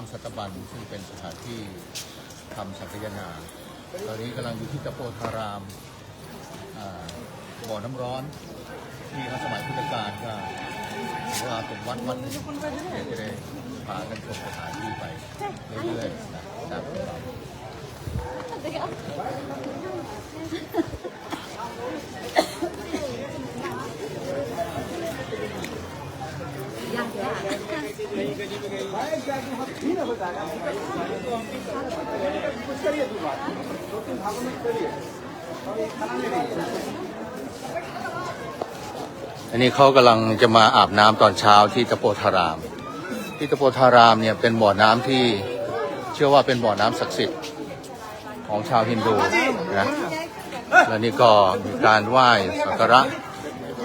ถ้ำสัตบันซึ่งเป็นสถานที่ทำสังฆยนา ตอนนี้กำลังอยู่ที่ตะโพธารามอ่าบ่อน้ำร้อนที่สมัยพุทธกาลก็ถือว่าเป็นวัดวัดหนึ่งเดี๋ยวจะได้พากันชมสถานที่ไปเรื่อยๆนะครับ อันนี้เขากำลังจะมาอาบน้ำตอนเช้าที่ตะโพธาราม ที่ตะโพธารามเนี่ยเป็นบ่อน้ำที่เชื่อว่าเป็นบ่อน้ำศักดิ์สิทธิ์ของชาวฮินดูนะและนี่ก็มีการไหว้สักการะ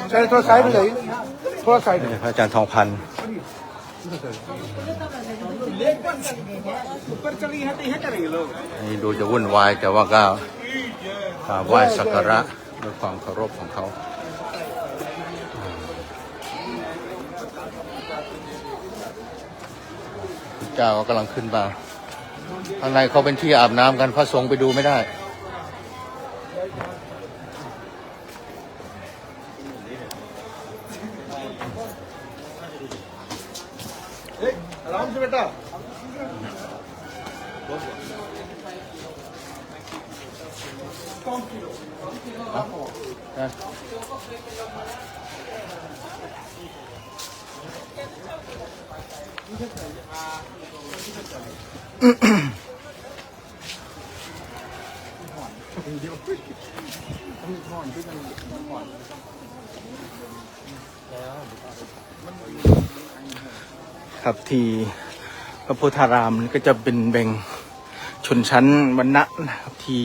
ใช้โทรศัพท์ไปเลยโทรศัพท์พระอาจารย์ทองพันธ์ นี่ดูจะวุ่นวายแต่ว่าก็ไหว้สักการะด้วยความเคารพของเขาเจ้าก็กำลังขึ้นมาข้างในเขาเป็นที่อาบน้ำกันพระสงฆ์ไปดูไม่ได้เฮ้ยอะไรนะเจ้า ครับที่พระโพธารามก็จะเป็นแบ่งชนชั้นวรรณะนะครับที่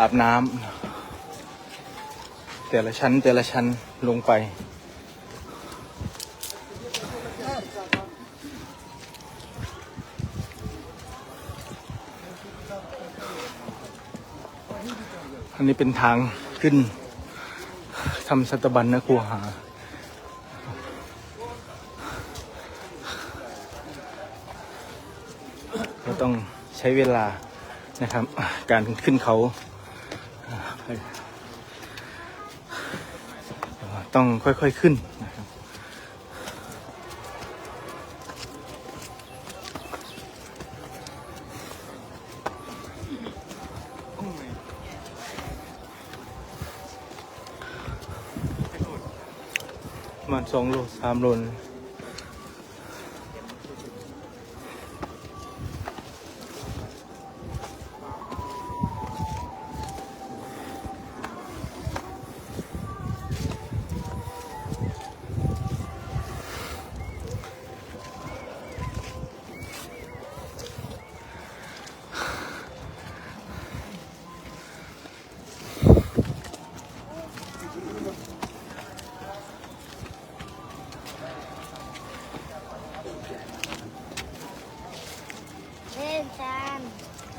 อาบน้ำแต่ละชั้นแต่ละชั้นลงไป อันนี้เป็นทางขึ้นทำสัตบัญนะครูหาก็ต้องใช้เวลานะครับ การขึ้นเขา ต้องค่อยๆขึ้นนะครับประมาณสองโลสามโลนะ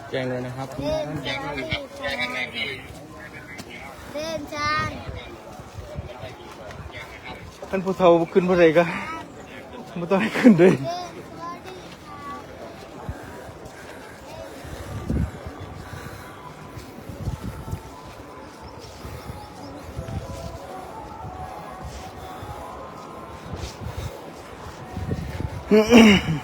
แจ้งเลยนะครับเล่นจานเล่นจานท่านผู้เฒ่าขึ้นผู้ใดก็ไม่ต้องให้ขึ้นด้วยเล่นบอดี้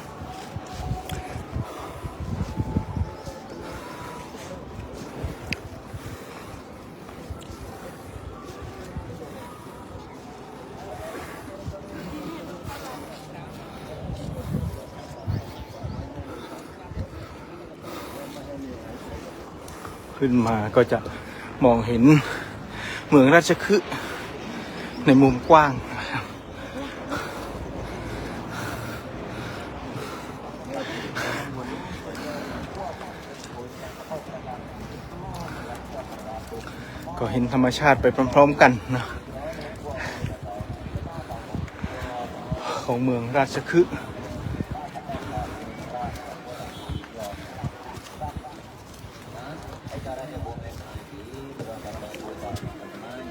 ขึ้นมาก็จะมองเห็นเมืองราชคฤห์ในมุมกว้างก็เห็นธรรมชาติไปพร้อมๆกันนะ ของเมืองราชคฤห์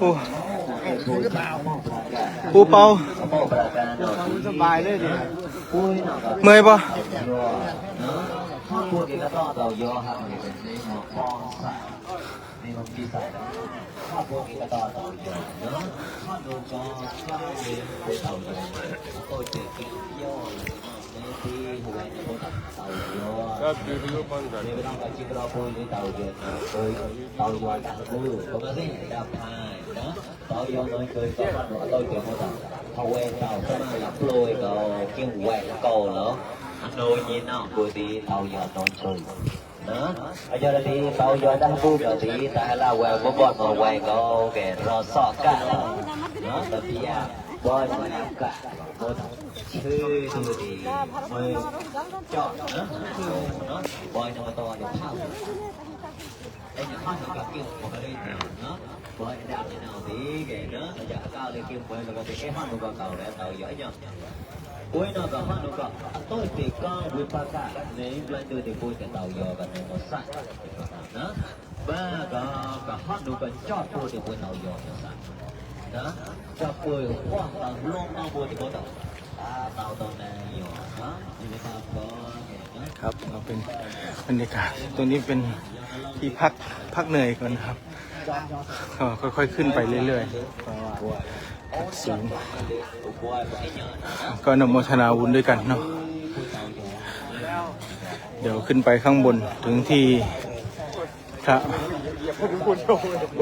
ปูปูเปาสบายเลยดิเมื่อยปะ yo na? Kui kita tahu tahu yo hak ni ni mau kongsa ni mau bisa ถ้าพวกนี้ก็ต่อต่ออยู่เนาะถ้าดูก็ก็เรียนไปต่ออยู่ก็จะกินย่อในที่หัวในบนต่ออยู่ก็คือรู้ปัญหาในเรื่องการจิตเราพูดในต่อยู่นะเคยต่ออยู่ต่างกูก็ไม่ได้ดับพายนะต่อยู่น้อยเคยก็ต่ออยู่หมดอะพอเต่อก็มาหลับลอยก็กิ้งแหวกก็แล้วโดยยินเนาะกูดีต่ออยู่นอนช่วย đó bây giờ đi tàu giờ đang bu giờ thì ta là quẹo bố bọt mà quẹo có cái rò sọ cả đó đó là bia bôi mà làm cả bố chư chư thì mới chọn đó đó bôi nó to để thao đây là hoa nó kêu của cái đây đó bôi đạp như nào thì cái đó là giờ cao lên kêu bôi là cái cái hoa nó vào cầu để tàu giỏi nhau cuối nó có hoa nó có tôi thì có vui pa cả nếu lên từ thì vui cái tàu giờ và nó sạch đó ba có có hoa nó có cho tôi thì vui tàu giờ nó sạch đó cho tôi hoa tàu luôn nó vui thì có tàu à tàu tàu này nhiều đó thì người ta có cái đó ครับเราเป็นบรรยากาศตรงนี้เป็นที่พักพักเหนื่อยก่อนครับก็ค่อยๆขึ้นไปเรื่อยๆเพราะว่าสูงก็นโมทนาบุญด้วยกันเนาะเดี๋ยวขึ้นไปข้างบนถึงที่พระ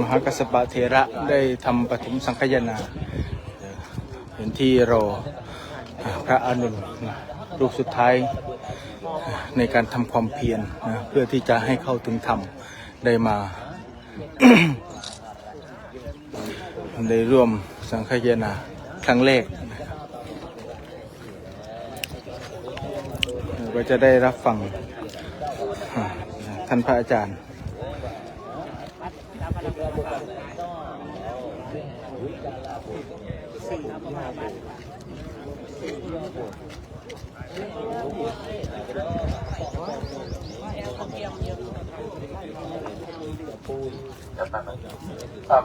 มหากัสปะเทระได้ทำปฐมสังฆยนาเป็นที่รอพระอนนท์นรูปสุดท้ายในการทำความเพียรนะเพื่อที่จะให้เข้าถึงธรรมได้มา ได้ร่วมสังฆยนาครั้งแรกนะครับก็จะได้รับฟังท่านพระอาจารย์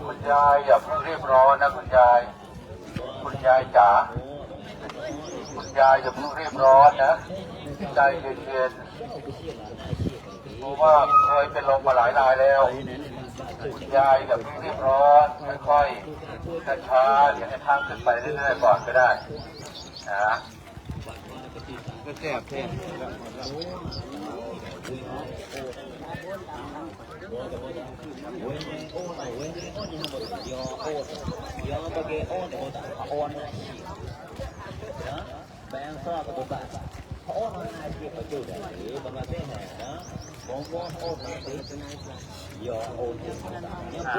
คุณยายอย่าเพิ่งรีบร้อนนะคุณยาย คุณยายจ๋า คุณยายอย่าเพิ่งรีบร้อนนะ ใจเย็นๆเพราะว่าเคยเป็นลมมาหลายรายแล้ว ย้ายแบบเรียบร้อยค่อยๆช้าๆอย่าให้ทางขึ้นไปเรื่อยๆก่อนก็ได้นะก็แคบแคบแบงซ้อกระดูกบาดโอ้ยนายเก็บประจุเดี๋ยวประมาณเส้นแห่เนะ mà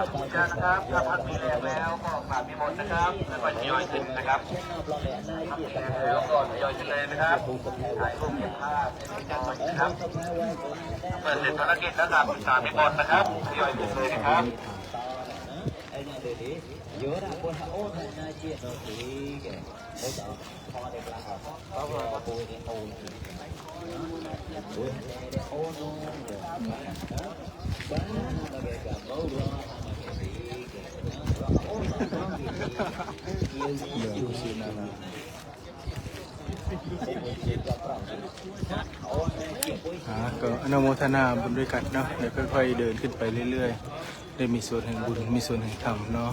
อบคุณนะครับถ้าพักมีแรงแล้วก็กราบมีมนต์นะครับ แล้วก็ทยอยขึ้นนะครับเราแหละนายที่แรงแล้วก็ทยอยขึ้นเลยนะครับถ่ายรูปเก็บภาพให้กันหน่อยนะครับเปิดเสร็จภารกิจแล้วกราบกราบมีมนต์นะครับทยอยขึ้นเลยนะครับ ai nhà để đi giữa ra quân ôn hay nai chia rồi thì cái hỗ trợ kho để là hợp có vào bùi để ôn bùi này để ôn luôn được bán là về cả bầu lo mà ก็อนุโมทนาบุญด้วยกันเนาะเดี๋ยวค่อยๆเดินขึ้นไปเรื่อยๆ ได้มีส่วนแห่งบุญ มีส่วนแห่งธรรมเนาะ